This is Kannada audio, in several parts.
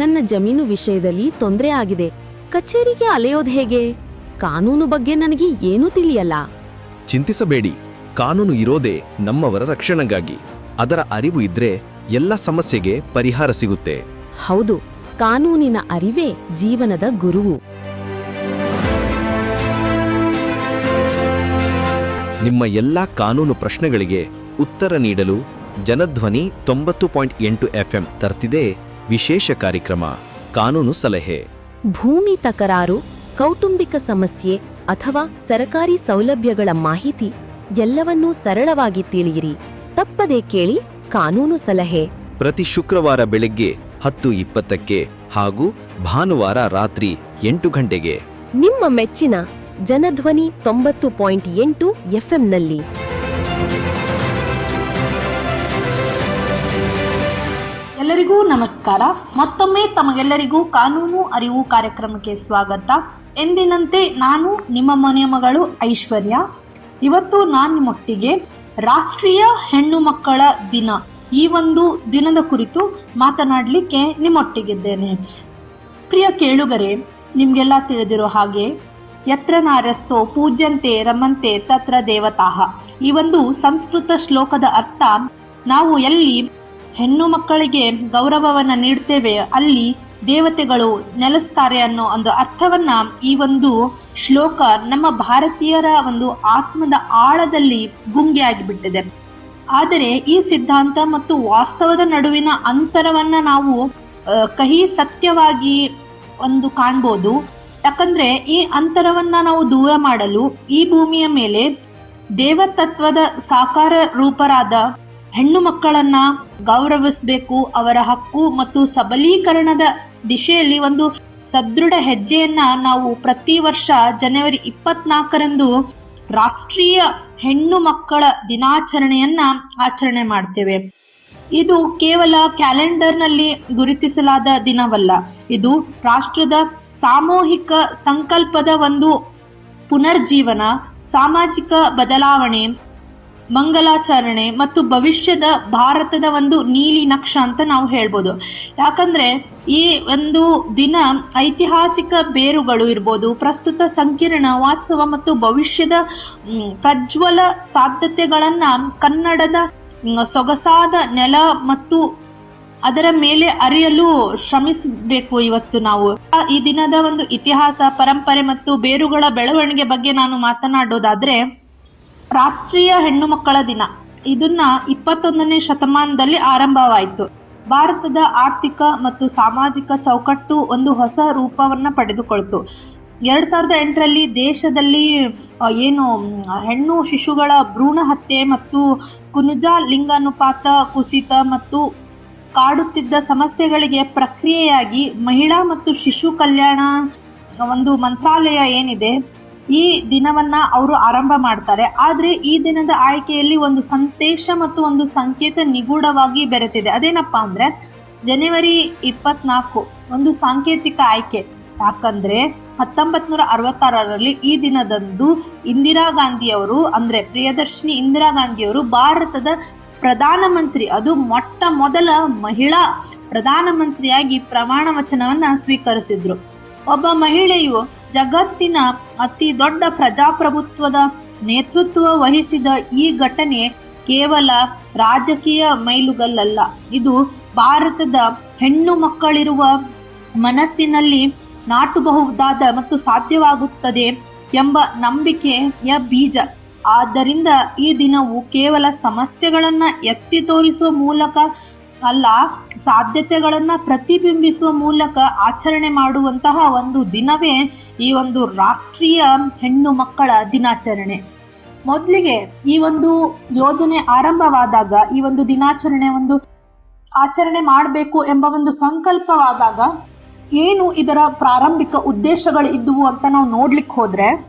ನನ್ನ ಜಮೀನು ವಿಷಯದಲ್ಲಿ ತೊಂದರೆ ಆಗಿದೆ. ಕಚೇರಿಗೆ ಅಲೆಯೋದು ಹೇಗೆ? ಕಾನೂನು ಬಗ್ಗೆ ನನಗೆ ಏನೂ ತಿಳಿಯಲ್ಲ. ಚಿಂತಿಸಬೇಡಿ. ಕಾನೂನು ಇರೋದೇ ನಮ್ಮವರ ರಕ್ಷಣೆಗಾಗಿ. ಅದರ ಅರಿವು ಇದ್ರೆ ಎಲ್ಲ ಸಮಸ್ಯೆಗೆ ಪರಿಹಾರ ಸಿಗುತ್ತೆ. ಹೌದು ಕಾನೂನಿನ ಅರಿವೇ ಜೀವನದ ಗುರುವು. ನಿಮ್ಮ ಎಲ್ಲ ಕಾನೂನು ಪ್ರಶ್ನೆಗಳಿಗೆ ಉತ್ತರ ನೀಡಲು ಜನಧ್ವನಿ ತೊಂಬತ್ತು ಪಾಯಿಂಟ್ ಎಂಟು ಎಫ್ಎಂ ತರ್ತಿದೆ. ವಿಶೇಷ ಕಾರ್ಯಕ್ರಮ ಕಾನೂನು ಸಲಹೆ. ಭೂಮಿ ತಕರಾರು ಕೌಟುಂಬಿಕ ಸಮಸ್ಯೆ ಅಥವಾ ಸರಕಾರಿ ಸೌಲಭ್ಯಗಳ ಮಾಹಿತಿ ಎಲ್ಲವನ್ನೂ ಸರಳವಾಗಿ ತಿಳಿಯಿರಿ. ತಪ್ಪದೇ ಕೇಳಿ ಕಾನೂನು ಸಲಹೆ. ಪ್ರತಿ ಶುಕ್ರವಾರ ಬೆಳಗ್ಗೆ ಹತ್ತು ಇಪ್ಪತ್ತಕ್ಕೆ ಹಾಗೂ ಭಾನುವಾರ ರಾತ್ರಿ ಎಂಟು ಗಂಟೆಗೆ. ನಿಮ್ಮ ಮೆಚ್ಚಿನ ಜನಧ್ವನಿ ತೊಂಬತ್ತು ಪಾಯಿಂಟ್ ಎಂಟು ಎಫ್ಎಂನಲ್ಲಿ. ಎಲ್ಲರಿಗೂ ನಮಸ್ಕಾರ. ಮತ್ತೊಮ್ಮೆ ತಮಗೆಲ್ಲರಿಗೂ ಕಾನೂನು ಅರಿವು ಕಾರ್ಯಕ್ರಮಕ್ಕೆ ಸ್ವಾಗತ. ಎಂದಿನಂತೆ ನಾನು ನಿಮ್ಮ ಮನೆಯ ಮಗಳು ಐಶ್ವರ್ಯ. ಇವತ್ತು ನಾನು ನಿಮ್ಮೊಟ್ಟಿಗೆ ರಾಷ್ಟ್ರೀಯ ಹೆಣ್ಣು ಮಕ್ಕಳ ದಿನ. ಈ ಒಂದು ದಿನದ ಕುರಿತು ಮಾತನಾಡಲಿಕ್ಕೆ ನಿಮ್ಮೊಟ್ಟಿಗಿದ್ದೇನೆ. ಪ್ರಿಯ ಕೇಳುಗರೆ, ನಿಮಗೆಲ್ಲ ತಿಳಿದಿರೋ ಹಾಗೆ ಯತ್ರ ನಾರಸ್ತೋ ಪೂಜ್ಯಂತೆ ರಮಂತೆ ತತ್ರ ದೇವತಾಹ ಈ ಒಂದು ಸಂಸ್ಕೃತ ಶ್ಲೋಕದ ಅರ್ಥ ನಾವು ಎಲ್ಲಿ ಹೆಣ್ಣು ಮಕ್ಕಳಿಗೆ ಗೌರವವನ್ನು ನೀಡ್ತೇವೆ, ಅಲ್ಲಿ ದೇವತೆಗಳು ನೆಲೆಸ್ತಾರೆ ಅನ್ನೋ ಒಂದು ಅರ್ಥವನ್ನು ಈ ಒಂದು ಶ್ಲೋಕ ನಮ್ಮ ಭಾರತೀಯರ ಒಂದು ಆತ್ಮದ ಆಳದಲ್ಲಿ ಗುಂಗೆ ಆಗಿಬಿಟ್ಟಿದೆ. ಆದರೆ ಈ ಸಿದ್ಧಾಂತ ಮತ್ತು ವಾಸ್ತವದ ನಡುವಿನ ಅಂತರವನ್ನ ನಾವು ಕಹಿ ಸತ್ಯವಾಗಿ ಒಂದು ಕಾಣ್ಬೋದು. ಯಾಕಂದರೆ ಈ ಅಂತರವನ್ನ ನಾವು ದೂರ ಮಾಡಲು ಈ ಭೂಮಿಯ ಮೇಲೆ ದೇವತತ್ವದ ಸಾಕಾರ ರೂಪರಾದ ಹೆಣ್ಣು ಮಕ್ಕಳನ್ನ ಗೌರವಿಸಬೇಕು, ಅವರ ಹಕ್ಕು ಮತ್ತು ಸಬಲೀಕರಣದ ದಿಶೆಯಲ್ಲಿ ಒಂದು ಸದೃಢ ಹೆಜ್ಜೆಯನ್ನ ನಾವು ಪ್ರತಿ ವರ್ಷ ಜನವರಿ ಇಪ್ಪತ್ನಾಲ್ಕರಂದು ರಾಷ್ಟ್ರೀಯ ಹೆಣ್ಣು ಮಕ್ಕಳ ದಿನಾಚರಣೆಯನ್ನ ಆಚರಣೆ ಮಾಡ್ತೇವೆ. ಇದು ಕೇವಲ ಕ್ಯಾಲೆಂಡರ್ನಲ್ಲಿ ಗುರುತಿಸಲಾದ ದಿನವಲ್ಲ, ಇದು ರಾಷ್ಟ್ರದ ಸಾಮೂಹಿಕ ಸಂಕಲ್ಪದ ಒಂದು ಪುನರ್ಜೀವನ, ಸಾಮಾಜಿಕ ಬದಲಾವಣೆ ಮಂಗಲಾಚರಣೆ ಮತ್ತು ಭವಿಷ್ಯದ ಭಾರತದ ಒಂದು ನೀಲಿ ನಕ್ಷ ಅಂತ ನಾವು ಹೇಳ್ಬೋದು. ಯಾಕಂದ್ರೆ ಈ ಒಂದು ದಿನ ಐತಿಹಾಸಿಕ ಬೇರುಗಳು ಇರ್ಬೋದು, ಪ್ರಸ್ತುತ ಸಂಕೀರ್ಣ ವಾತ್ಸವ ಮತ್ತು ಭವಿಷ್ಯದ ಪ್ರಜ್ವಲ ಸಾಧ್ಯತೆಗಳನ್ನು ಕನ್ನಡದ ಸೊಗಸಾದ ನೆಲ ಮತ್ತು ಅದರ ಮೇಲೆ ಅರಿಯಲು ಶ್ರಮಿಸಬೇಕು ಇವತ್ತು ನಾವು. ಈ ದಿನದ ಒಂದು ಇತಿಹಾಸ, ಪರಂಪರೆ ಮತ್ತು ಬೇರುಗಳ ಬೆಳವಣಿಗೆ ಬಗ್ಗೆ ನಾನು ಮಾತನಾಡೋದಾದ್ರೆ ರಾಷ್ಟ್ರೀಯ ಹೆಣ್ಣು ಮಕ್ಕಳ ದಿನ. ಇದನ್ನ ಇಪ್ಪತ್ತೊಂದನೇ ಶತಮಾನದಲ್ಲಿ ಆರಂಭವಾಯಿತು. ಭಾರತದ ಆರ್ಥಿಕ ಮತ್ತು ಸಾಮಾಜಿಕ ಚೌಕಟ್ಟು ಒಂದು ಹೊಸ ರೂಪವನ್ನ ಪಡೆದುಕೊಳ್ತು. ಎರಡ್ ಸಾವಿರದ ಎಂಟರಲ್ಲಿ ದೇಶದಲ್ಲಿ ಏನು, ಹೆಣ್ಣು ಶಿಶುಗಳ ಭ್ರೂಣ ಹತ್ಯೆ ಮತ್ತು ಕುನುಜ ಲಿಂಗಾನುಪಾತ ಕುಸಿತ ಮತ್ತು ಕಾಡುತ್ತಿದ್ದ ಸಮಸ್ಯೆಗಳಿಗೆ ಪ್ರಕ್ರಿಯೆಯಾಗಿ ಮಹಿಳಾ ಮತ್ತು ಶಿಶು ಕಲ್ಯಾಣ ಒಂದು ಮಂತ್ರಾಲಯ ಏನಿದೆ ಈ ದಿನವನ್ನ ಅವರು ಆರಂಭ ಮಾಡ್ತಾರೆ. ಆದರೆ ಈ ದಿನದ ಆಯ್ಕೆಯಲ್ಲಿ ಒಂದು ಸಂದೇಶ ಮತ್ತು ಒಂದು ಸಂಕೇತ ನಿಗೂಢವಾಗಿ ಬೆರೆತಿದೆ. ಅದೇನಪ್ಪ ಅಂದ್ರೆ, ಜನವರಿ ಇಪ್ಪತ್ನಾಲ್ಕು ಒಂದು ಸಾಂಕೇತಿಕ ಆಯ್ಕೆ. ಯಾಕಂದ್ರೆ ಹತ್ತೊಂಬತ್ ನೂರ ಅರವತ್ತಾರರಲ್ಲಿ ಈ ದಿನದಂದು ಇಂದಿರಾ ಗಾಂಧಿಯವರು, ಅಂದ್ರೆ ಪ್ರಿಯದರ್ಶಿನಿ ಇಂದಿರಾ ಗಾಂಧಿಯವರು ಭಾರತದ ಪ್ರಧಾನಮಂತ್ರಿ, ಅದು ಮೊಟ್ಟ ಮೊದಲ ಮಹಿಳಾ ಪ್ರಧಾನಮಂತ್ರಿಯಾಗಿ ಪ್ರಮಾಣ ವಚನವನ್ನ ಸ್ವೀಕರಿಸಿದ್ರು. ಒಬ್ಬ ಮಹಿಳೆಯು ಜಗತ್ತಿನ ಅತಿ ದೊಡ್ಡ ಪ್ರಜಾಪ್ರಭುತ್ವದ ನೇತೃತ್ವ ವಹಿಸಿದ ಈ ಘಟನೆ ಕೇವಲ ರಾಜಕೀಯ ಮೈಲುಗಲ್ಲಲ್ಲ. ಇದು ಭಾರತದ ಹೆಣ್ಣು ಮಕ್ಕಳಿರುವ ಮನಸ್ಸಿನಲ್ಲಿ ನಾಟಬಹುದಾದ ಮತ್ತು ಸಾಧ್ಯವಾಗುತ್ತದೆ ಎಂಬ ನಂಬಿಕೆಯ ಬೀಜ. ಆದ್ದರಿಂದ ಈ ದಿನವು ಕೇವಲ ಸಮಸ್ಯೆಗಳನ್ನು ಎತ್ತಿ ತೋರಿಸುವ ಮೂಲಕ ಅಲ್ಲ, ಸಾಧ್ಯತೆಗಳನ್ನು ಪ್ರತಿಬಿಂಬಿಸುವ ಮೂಲಕ ಆಚರಣೆ ಮಾಡುವಂತಹ ಒಂದು ದಿನವೇ ಈ ಒಂದು ರಾಷ್ಟ್ರೀಯ ಹೆಣ್ಣು ಮಕ್ಕಳ ದಿನಾಚರಣೆ. ಮೊದಲಿಗೆ ಈ ಒಂದು ಯೋಜನೆ ಆರಂಭವಾದಾಗ, ಈ ಒಂದು ದಿನಾಚರಣೆ ಒಂದು ಆಚರಣೆ ಮಾಡಬೇಕು ಎಂಬ ಒಂದು ಸಂಕಲ್ಪವಾದಾಗ ಏನು ಇದರ ಪ್ರಾರಂಭಿಕ ಉದ್ದೇಶಗಳು ಇದ್ದುವು ಅಂತ ನಾವು ನೋಡ್ಲಿಕ್ಕೆ ಹೋದ್ರೆ,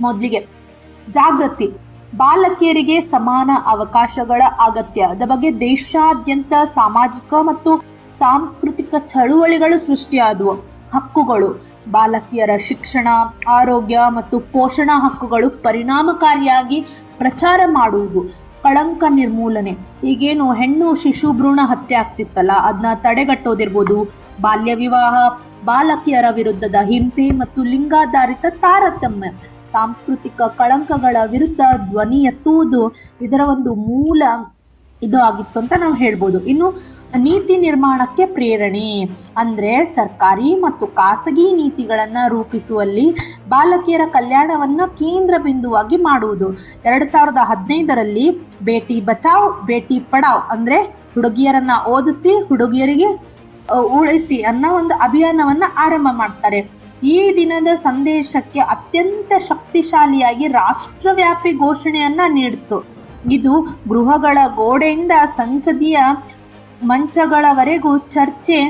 ಮೊದಲಿಗೆ ಜಾಗೃತಿ. ಬಾಲಕಿಯರಿಗೆ ಸಮಾನ ಅವಕಾಶಗಳ ಅಗತ್ಯದ ಬಗ್ಗೆ ದೇಶಾದ್ಯಂತ ಸಾಮಾಜಿಕ ಮತ್ತು ಸಾಂಸ್ಕೃತಿಕ ಚಳುವಳಿಗಳು ಸೃಷ್ಟಿಯಾದವು. ಹಕ್ಕುಗಳು, ಬಾಲಕಿಯರ ಶಿಕ್ಷಣ, ಆರೋಗ್ಯ ಮತ್ತು ಪೋಷಣಾ ಹಕ್ಕುಗಳು ಪರಿಣಾಮಕಾರಿಯಾಗಿ ಪ್ರಚಾರ ಮಾಡುವುದು. ಕಳಂಕ ನಿರ್ಮೂಲನೆ. ಈಗೇನು ಹೆಣ್ಣು ಶಿಶು ಭ್ರೂಣ ಹತ್ಯೆ ಆಗ್ತಿತ್ತಲ್ಲ ಅದನ್ನ ತಡೆಗಟ್ಟೋದಿರ್ಬೋದು. ಬಾಲ್ಯ ವಿವಾಹ, ಬಾಲಕಿಯರ ವಿರುದ್ಧದ ಹಿಂಸೆ ಮತ್ತು ಲಿಂಗಾಧಾರಿತ ತಾರತಮ್ಯ. ಸಾಂಸ್ಕೃತಿಕ ಕಳಂಕಗಳ ವಿರುದ್ಧ ಧ್ವನಿ ಎತ್ತುವುದು ಇದರ ಒಂದು ಮೂಲ ಇದು ಆಗಿತ್ತು ಅಂತ ನಾವು ಹೇಳ್ಬೋದು. ಇನ್ನು ನೀತಿ ನಿರ್ಮಾಣಕ್ಕೆ ಪ್ರೇರಣೆ, ಅಂದರೆ ಸರ್ಕಾರಿ ಮತ್ತು ಖಾಸಗಿ ನೀತಿಗಳನ್ನು ರೂಪಿಸುವಲ್ಲಿ ಬಾಲಕಿಯರ ಕಲ್ಯಾಣವನ್ನು ಕೇಂದ್ರ ಬಿಂದುವಾಗಿ ಮಾಡುವುದು. ಎರಡು ಸಾವಿರದ ಹದಿನೈದರಲ್ಲಿ ಬೇಟಿ ಬಚಾವ್, ಬೇಟಿ ಪಡಾವ್, ಅಂದರೆ ಹುಡುಗಿಯರನ್ನು ಓದಿಸಿ, ಹುಡುಗಿಯರಿಗೆ ಉಳಿಸಿ ಅನ್ನೋ ಒಂದು ಅಭಿಯಾನವನ್ನು ಆರಂಭ ಮಾಡ್ತಾರೆ. ಈ ದಿನದ ಸಂದೇಶಕ್ಕೆ ಅತ್ಯಂತ ಶಕ್ತಿಶಾಲಿಯಾಗಿ ರಾಷ್ಟ್ರವ್ಯಾಪಿ ಘೋಷಣೆಯನ್ನ ನೀಡಿತು ಇದು ಗೃಹಗಳ ಗೋಡೆಯಿಂದ ಸಂಸದೀಯ ಮಂಚಗಳವರೆಗೂ ಚರ್ಚೆ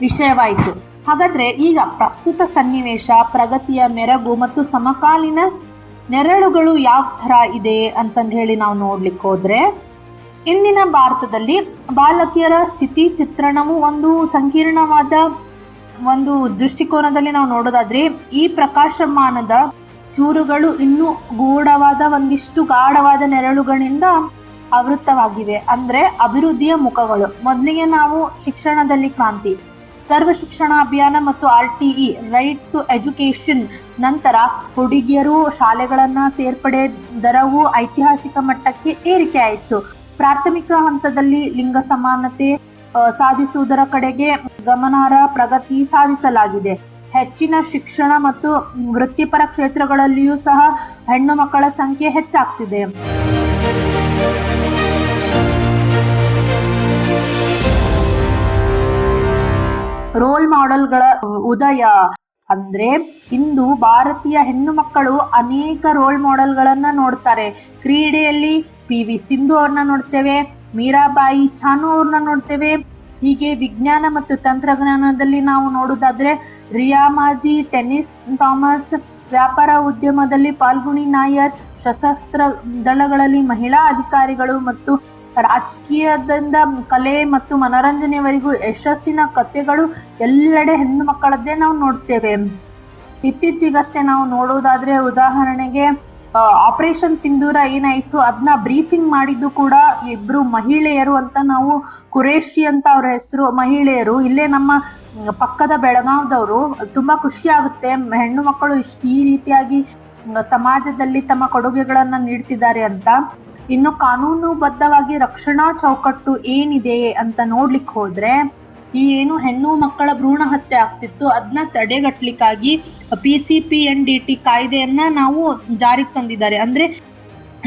ವಿಷಯವಾಯಿತು. ಹಾಗಾದ್ರೆ ಈಗ ಪ್ರಸ್ತುತ ಸನ್ನಿವೇಶ, ಪ್ರಗತಿಯ ಮೆರಗು ಮತ್ತು ಸಮಕಾಲೀನ ನೆರಳುಗಳು ಯಾವ ಥರ ಇದೆ ಅಂತಂದು ಹೇಳಿ ನಾವು ನೋಡ್ಲಿಕ್ಕೆ ಹೋದ್ರೆ, ಇಂದಿನ ಭಾರತದಲ್ಲಿ ಬಾಲಕಿಯರ ಸ್ಥಿತಿ ಚಿತ್ರಣವು ಒಂದು ಸಂಕೀರ್ಣವಾದ ಒಂದು ದೃಷ್ಟಿಕೋನದಲ್ಲಿ ನಾವು ನೋಡೋದಾದ್ರೆ ಈ ಪ್ರಕಾಶಮಾನದ ಚೂರುಗಳು ಇನ್ನೂ ಗೂಢವಾದ ಒಂದಿಷ್ಟು ಗಾಢವಾದ ನೆರಳುಗಳಿಂದ ಆವೃತ್ತವಾಗಿವೆ. ಅಂದ್ರೆ ಅಭಿವೃದ್ಧಿಯ ಮುಖಗಳು. ಮೊದಲಿಗೆ ನಾವು ಶಿಕ್ಷಣದಲ್ಲಿ ಕ್ರಾಂತಿ. ಸರ್ವ ಶಿಕ್ಷಣ ಅಭಿಯಾನ ಮತ್ತು R T E right to education ನಂತರ ಹುಡುಗಿಯರು ಶಾಲೆಗಳನ್ನ ಸೇರ್ಪಡೆ ದರವು ಐತಿಹಾಸಿಕ ಮಟ್ಟಕ್ಕೆ ಏರಿಕೆ ಆಯಿತು ಪ್ರಾಥಮಿಕ ಹಂತದಲ್ಲಿ ಲಿಂಗ ಸಮಾನತೆ ಸಾಧಿಸುವುದರ ಕಡೆಗೆ ಗಮನಾರ್ಹ ಪ್ರಗತಿ ಸಾಧಿಸಲಾಗಿದೆ. ಹೆಚ್ಚಿನ ಶಿಕ್ಷಣ ಮತ್ತು ವೃತ್ತಿಪರ ಕ್ಷೇತ್ರಗಳಲ್ಲಿಯೂ ಸಹ ಹೆಣ್ಣು ಮಕ್ಕಳ ಸಂಖ್ಯೆ ಹೆಚ್ಚಾಗ್ತಿದೆ. ರೋಲ್ ಮಾಡೆಲ್ಗಳ ಉದಯ ಅಂದ್ರೆ ಇಂದು ಭಾರತೀಯ ಹೆಣ್ಣು ಮಕ್ಕಳು ಅನೇಕ ರೋಲ್ ಮಾಡೆಲ್ಗಳನ್ನ ನೋಡ್ತಾರೆ. ಕ್ರೀಡೆಯಲ್ಲಿ ಪಿ ವಿ ಸಿಂಧು ಅವ್ರನ್ನ ನೋಡ್ತೇವೆ, ಮೀರಾಬಾಯಿ ಚಾನು ಅವ್ರನ್ನ ನೋಡ್ತೇವೆ. ಹೀಗೆ ವಿಜ್ಞಾನ ಮತ್ತು ತಂತ್ರಜ್ಞಾನದಲ್ಲಿ ನಾವು ನೋಡೋದಾದ್ರೆ ರಿಯಾಮಾಜಿ ಟೆನ್ನಿಸ್ ಥಾಮಸ್, ವ್ಯಾಪಾರ ಉದ್ಯಮದಲ್ಲಿ ಪಾಲ್ಗುಣಿ ನಾಯರ್, ಸಶಸ್ತ್ರ ದಳಗಳಲ್ಲಿ ಮಹಿಳಾ ಅಧಿಕಾರಿಗಳು ಮತ್ತು ರಾಜಕೀಯದಿಂದ ಕಲೆ ಮತ್ತು ಮನೋರಂಜನೆಯವರೆಗೂ ಯಶಸ್ಸಿನ ಕಥೆಗಳು ಎಲ್ಲೆಡೆ ಹೆಣ್ಣು ಮಕ್ಕಳದ್ದೇ ನಾವು ನೋಡ್ತೇವೆ. ಇತ್ತೀಚೆಗಷ್ಟೇ ನಾವು ನೋಡೋದಾದ್ರೆ ಉದಾಹರಣೆಗೆ ಆಪರೇಷನ್ ಸಿಂಧೂರ ಏನಾಯಿತು? ಅದನ್ನ ಬ್ರೀಫಿಂಗ್ ಮಾಡಿದ್ದು ಕೂಡ ಇಬ್ರು ಮಹಿಳೆಯರು ಅಂತ ನಾವು ಕುರೇಶಿ ಅಂತ ಅವ್ರ ಹೆಸರು, ಮಹಿಳೆಯರು. ಇಲ್ಲೇ ನಮ್ಮ ಪಕ್ಕದ ಬೆಳಗಾವ್ದವರು. ತುಂಬಾ ಖುಷಿ ಆಗುತ್ತೆ. ಹೆಣ್ಣು ಮಕ್ಕಳು ಇಷ್ಟು ಈ ರೀತಿಯಾಗಿ ಸಮಾಜದಲ್ಲಿ ತಮ್ಮ ಕೊಡುಗೆಗಳನ್ನು ನೀಡ್ತಿದ್ದಾರೆ ಅಂತ. ಇನ್ನು ಕಾನೂನುಬದ್ಧವಾಗಿ ರಕ್ಷಣಾ ಚೌಕಟ್ಟು ಏನಿದೆ ಅಂತ ನೋಡ್ಲಿಕ್ಕೆ ಹೋದ್ರೆ ಈ ಏನು ಹೆಣ್ಣು ಮಕ್ಕಳ ಭ್ರೂಣ ಹತ್ಯೆ ಆಗ್ತಿತ್ತು ಅದನ್ನ ತಡೆಗಟ್ಟಲಿಕ್ಕಾಗಿ P C P N D T ಕಾಯ್ದೆಯನ್ನ ನಾವು ಜಾರಿಗೆ ತಂದಿದ್ದಾರೆ. ಅಂದ್ರೆ